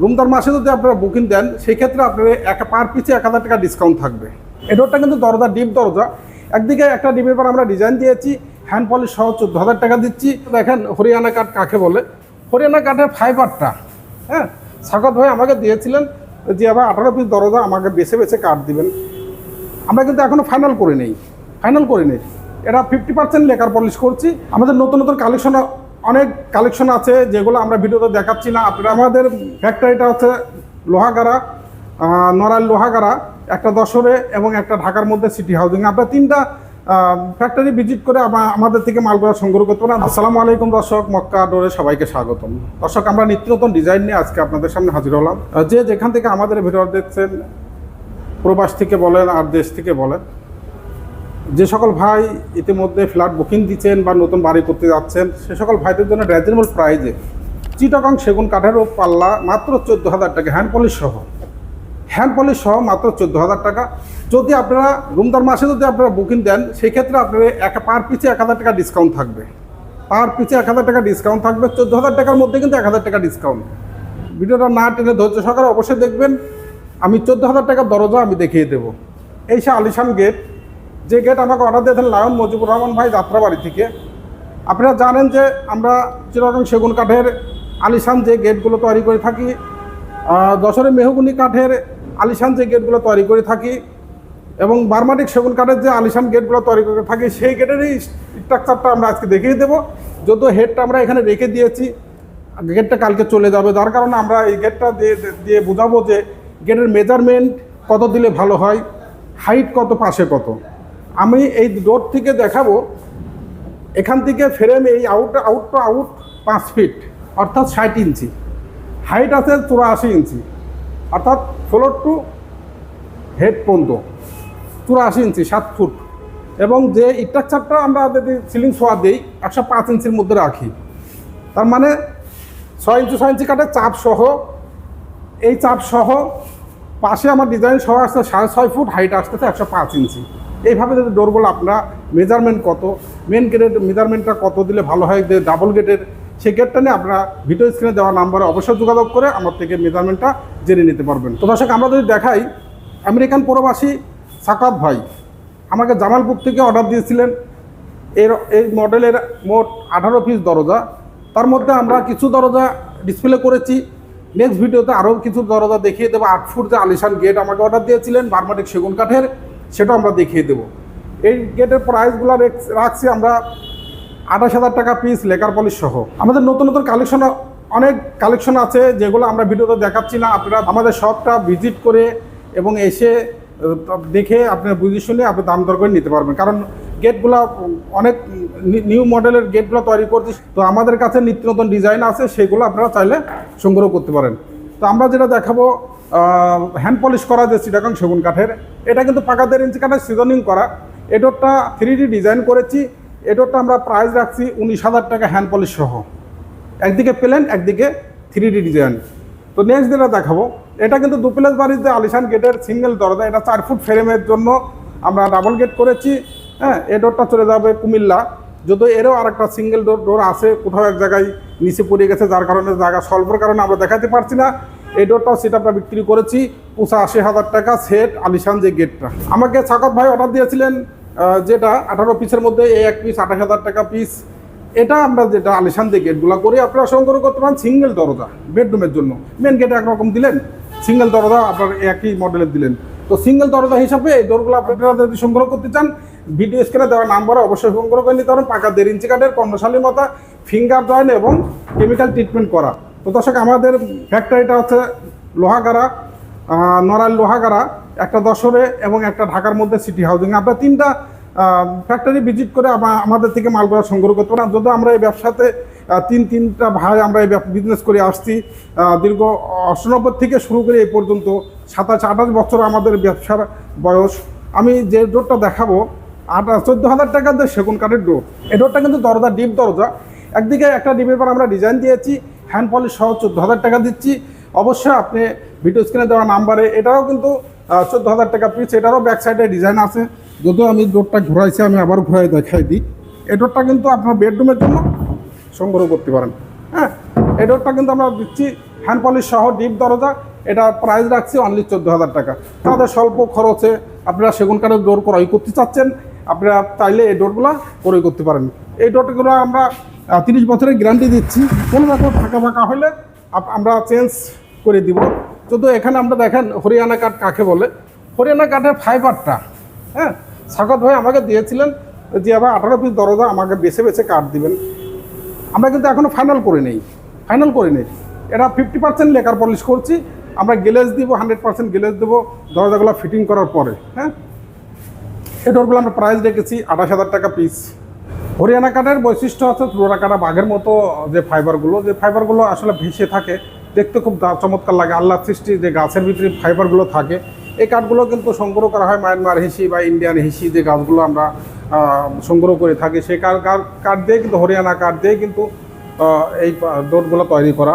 রুমদার মাসে যদি আপনারা বুকিং দেন সেই ক্ষেত্রে আপনার এক পার পিছে এক হাজার টাকা ডিসকাউন্ট থাকবে। ডোরটা কিন্তু দরজা ডিপ দরজা। একদিকে একটা ডিপের পর আমরা ডিজাইন দিয়েছি হ্যান্ড পলিশ সহ চোদ্দ হাজার টাকা দিচ্ছি। দেখেন, হরিয়ানা কাঠ কাকে বলে? হরিয়ানা কাঠের ফাইবারটা হ্যাঁ? স্বাগত ভাই আমাকে দিয়েছিলেন যে আবার আঠারো পিস দরজা আমাকে বেছে বেছে কাঠ দিবেন। আমরা কিন্তু এখনও ফাইনাল করে নেই ফাইনাল করে নেই। এটা ফিফটি পার্সেন্ট লেকার পলিশ করছি। আমাদের নতুন নতুন কালেকশন অনেক কালেকশন আছে যেগুলো আমরা ভিডিওতে দেখাচ্ছি না। আপনারা আমাদের ফ্যাক্টরিটা হচ্ছে লোহাগাড়া নড়াইল লোহাগাড়া, একটা দশরে এবং একটা ঢাকার মধ্যে সিটি হাউজিং আপনারা তিনটা ফ্যাক্টরি ভিজিট করে আমাদের থেকে মালগুলো সংগ্রহ করতে পারেন। আসসালামু আলাইকুম দর্শক, মক্কা ডোরে সবাইকে স্বাগতম। দর্শক, আমরা নিত্য নতুন ডিজাইন নিয়ে আজকে আপনাদের সামনে হাজির হলাম। যে যেখান থেকে আমাদের ভিডিও দেখছেন, প্রবাস থেকে বলেন আর দেশ থেকে বলেন যে সকল ভাই ইতিমধ্যে ফ্ল্যাট বুকিং দিচ্ছেন বা নতুন বাড়ি করতে যাচ্ছেন, সে সকল ভাইদের জন্য রিজনেবল প্রাইজে চিটাগং সেগুন কাঠেরও পাল্লা মাত্র চোদ্দ হাজার টাকা হ্যান্ড পলিশ সহ। হ্যান্ড পলিশ সহ মাত্র চোদ্দ হাজার টাকা। যদি আপনারা রুমদার মাসে যদি আপনারা বুকিং দেন সেই ক্ষেত্রে আপনার এক পার পিছে এক হাজার টাকা ডিসকাউন্ট থাকবে। পার পিছে এক হাজার টাকা ডিসকাউন্ট থাকবে, চোদ্দ হাজার টাকার মধ্যে কিন্তু এক হাজার টাকা ডিসকাউন্ট ভিডিওটা না টেনে ধৈর্য সহকারে অবশ্যই দেখবেন। আমি চোদ্দ হাজার টাকার দরজা আমি দেখিয়ে দেবো। এই সে আলিশান গেট যে গেট আমাকে অর্ডার দিয়েছেন লায়ন মজিবুর রহমান ভাই যাত্রাবাড়ি থেকে। আপনারা জানেন যে আমরা চিরকম সেগুন কাঠের আলিশান যে গেটগুলো তৈরি করে থাকি যশোরে মেহগুনি কাঠের আলিশান যে গেটগুলো তৈরি করে থাকি এবং বার্মাটিক সেগুন কাঠের যে আলিশান গেটগুলো তৈরি করে থাকি, সেই গেটেরই স্ট্রাকচারটা আমরা আজকে দেখিয়ে দেবো। যদিও হেডটা আমরা এখানে রেখে দিয়েছি গেটটা কালকে চলে যাবে। যার কারণে আমরা এই গেটটা দিয়ে দিয়ে বোঝাবো যে গেটের মেজারমেন্ট কত দিলে ভালো হয় হাইট কত, পাশে কত। আমি এই ডোর থেকে দেখাবো, এখান থেকে ফ্রেম এই আউট আউট টু আউট পাঁচ ফিট অর্থাৎ ষাট ইঞ্চি। হাইট আছে চুরাশি ইঞ্চি, অর্থাৎ ফ্লোর টু হেড পর্যন্ত, চুরাশি ইঞ্চি, সাত ফুট এবং যে স্ট্রাকচারটা আমরা যদি সিলিং সোয়া দিই, একশো পাঁচ ইঞ্চির মধ্যে রাখি। তার মানে ছয় ইঞ্চি ছয় ইঞ্চি কাটে চাপ সহ, এই চাপ সহ পাশে আমার ডিজাইন সহ আসছে সাড়ে ছয় ফুট হাইট আসতেছে একশো পাঁচ ইঞ্চি। এইভাবে যদি ডোরগুলো আপনারা মেজারমেন্ট কত মেন গেটের মেজারমেন্টটা কত দিলে ভালো হয়, যে ডাবল গেটের সেই গেটটা নিয়ে আপনারা ভিডিও স্ক্রিনে দেওয়া নাম্বারে অবশ্যই যোগাযোগ করে আমার থেকে মেজারমেন্টটা জেনে নিতে পারবেন। তো দর্শক, আমরা যদি দেখাই, আমেরিকান প্রবাসী সাকাত ভাই আমাকে জামালপুর থেকে অর্ডার দিয়েছিলেন। এর, এই মডেলের মোট আঠারো পিস দরজা। তার মধ্যে আমরা কিছু দরজা ডিসপ্লে করেছি। নেক্সট ভিডিওতে আরও কিছু দরজা দেখিয়ে দেবো। আট ফুট যে আলিশান গেট আমাকে অর্ডার দিয়েছিলেন, বারমাটিক সেগুন কাঠের। সেটাও আমরা দেখিয়ে দেবো। এই গেটের প্রাইসগুলো রাখছি আমরা আঠাশ হাজার টাকা পিস লেকার পলিশ সহ। আমাদের নতুন নতুন কালেকশন অনেক কালেকশন আছে যেগুলো আমরা ভিডিওতে দেখাচ্ছি না। আপনারা আমাদের শপটা ভিজিট করে এবং এসে দেখে আপনার বুঝে শুনে আপনি দাম দর করে নিতে পারবেন। কারণ গেটগুলো অনেক নিউ মডেলের গেটগুলো তৈরি করছি। তো আমাদের কাছে নিত্য নতুন ডিজাইন আছে, সেগুলো আপনারা চাইলে সংগ্রহ করতে পারেন। তো আমরা যেটা দেখাবো হ্যান্ড পলিশ করা যে চিটাগাং সেগুন কাঠের, এটা কিন্তু পাকা দেড় ইঞ্চি কাঠের সিজনিং করা। এডোরটা থ্রি ডিজাইন করেছি, এডোরটা আমরা প্রাইস রাখছি উনিশ হাজার টাকা হ্যান্ড পলিশ সহ। একদিকে প্লেন একদিকে থ্রি ডিজাইন তো নেক্সট যেটা দেখাবো, এটা কিন্তু দু প্লেস বাড়ির যে আলিশান গেটের সিঙ্গেল দরজা, এটা চার ফুট ফ্রেমের জন্য আমরা ডাবল গেট করেছি। হ্যাঁ এ ডোরটা চলে যাবে কুমিল্লা। যদিও এরও আর একটা সিঙ্গেল ডোর ডোর আছে, কোথাও এক জায়গায় নিচে পড়ে গেছে, যার কারণে জায়গা স্বল্পর কারণে আমরা দেখাতে পারছি না। এই ডোরটাও সেটা আমরা বিক্রি করেছি পঁচাশি হাজার টাকা সেট আলিশান যে গেটটা আমাকে সাকত ভাই অর্ডার দিয়েছিলেন যেটা আঠারো পিসের মধ্যে, এই এক পিস আঠাশ হাজার টাকা পিস এটা আমরা যেটা আলিশান যে গেটগুলো করি, আপনারা সংগ্রহ করতে পারেন সিঙ্গেল দরজা বেডরুমের জন্য। মেন গেটে একরকম দিলেন সিঙ্গেল দরজা আপনার একই মডেলের দিলেন। তো সিঙ্গেল দরজা হিসাবে এই ডোরগুলো আপনারা যদি সংগ্রহ করতে চান ভিডিও স্ক্রিনে দেওয়া নাম্বারে অবশ্যই সংগ্রহ করে নিতে পারেন, পাকা দেড় ইঞ্চি কাঠের কর্ণশালী মাথা ফিঙ্গার জয়েন এবং কেমিক্যাল ট্রিটমেন্ট করা। তো দর্শক, আমাদের ফ্যাক্টরিটা হচ্ছে লোহাগাড়া নড়াইল লোহাগাড়া, একটা দশরে এবং একটা ঢাকার মধ্যে সিটি হাউজিং আমরা তিনটা ফ্যাক্টরি ভিজিট করে আমাদের থেকে মালগুলো সংগ্রহ করতে পারি যদিও আমরা এই ব্যবসাতে তিন তিনটা ভাই আমরা এই বিজনেস করে আসছি। দীর্ঘ অষ্টানব্বই থেকে শুরু করে এই পর্যন্ত সাতাশ, আঠাশ বছর আমাদের ব্যবসার বয়স। আমি যে ডোরটা দেখাবো, আট চোদ্দ হাজার টাকার যে সেগুন কাঠের ডোর এই ডোরটা কিন্তু দরজা, ডিপ দরজা। একদিকে একটা ডিপের পর আমরা ডিজাইন দিয়েছি হ্যান্ড পলিশ সহ চোদ্দ হাজার টাকা দিচ্ছি। অবশ্যই আপনি ভিডিও স্ক্রিনে দেওয়া নাম্বারে এটাও কিন্তু চোদ্দ হাজার টাকা পিস এটারও ব্যাক সাইডে ডিজাইন আছে। যদিও আমি ডোরটা ঘুরাইছি, আমি আবার ঘুরাই দেখাই দিই। এই ডোরটা কিন্তু আপনার বেডরুমের জন্য সংগ্রহ করতে পারেন। হ্যাঁ এই কিন্তু আমরা দিচ্ছি হ্যান্ড পলিশ সহ ডিপ দরজা। এটা প্রাইস রাখছি অনলি চোদ্দ হাজার টাকা। তাদের স্বল্প খরচে আপনারা সেগুন কাঠের ডোর ক্রয় করতে চাচ্ছেন, আপনারা চাইলে এই ডোরগুলো ক্রয় করতে পারেন। এই ডোরগুলো আমরা তিরিশ বছরের গ্যারান্টি দিচ্ছি। কোনো রকম ফাঁকা ফাঁকা হলে আমরা চেঞ্জ করে দিব। শুধু এখানে আমরা দেখেন হরিয়ানা কাঠ কাকে বলে? হরিয়ানা কাঠের ফাইবারটা হ্যাঁ সাকত ভাই আমাকে দিয়েছিলেন যে আবার আঠারো পিস দরজা আমাকে বেছে বেছে কাঠ দিবেন। আমরা কিন্তু এখনও ফাইনাল করে নেই। ফাইনাল করে নেই। এটা ফিফটি পার্সেন্ট লেকার পলিশ করছি। আমরা গ্লেজ দিব হান্ড্রেড পার্সেন্ট গ্লেজ দেবো। দরজাগুলো ফিটিং করার পরে হ্যাঁ? এই ডোরগুলো আমরা প্রাইস রেখেছি, আঠাশ হাজার টাকা পিস হরিয়ানা কাঠের বৈশিষ্ট্য হচ্ছে তুলোরা কাটা বাঘের মতো যে ফাইবারগুলো যে ফাইবারগুলো আসলে ভেসে থাকে, দেখতে খুব চমৎকার লাগে। আল্লাহ সৃষ্টি যে গাছের ভিতরে ফাইবারগুলো থাকে, এই কাঠগুলো কিন্তু সংগ্রহ করা হয় মায়ানমার হিসি বা ইন্ডিয়ান হিসি যে গাছগুলো আমরা সংগ্রহ করে থাকে, সে কার কার কাঠ দিয়ে কিন্তু, হরিয়ানা কাঠ দিয়ে কিন্তু এই ডোরগুলো তৈরি করা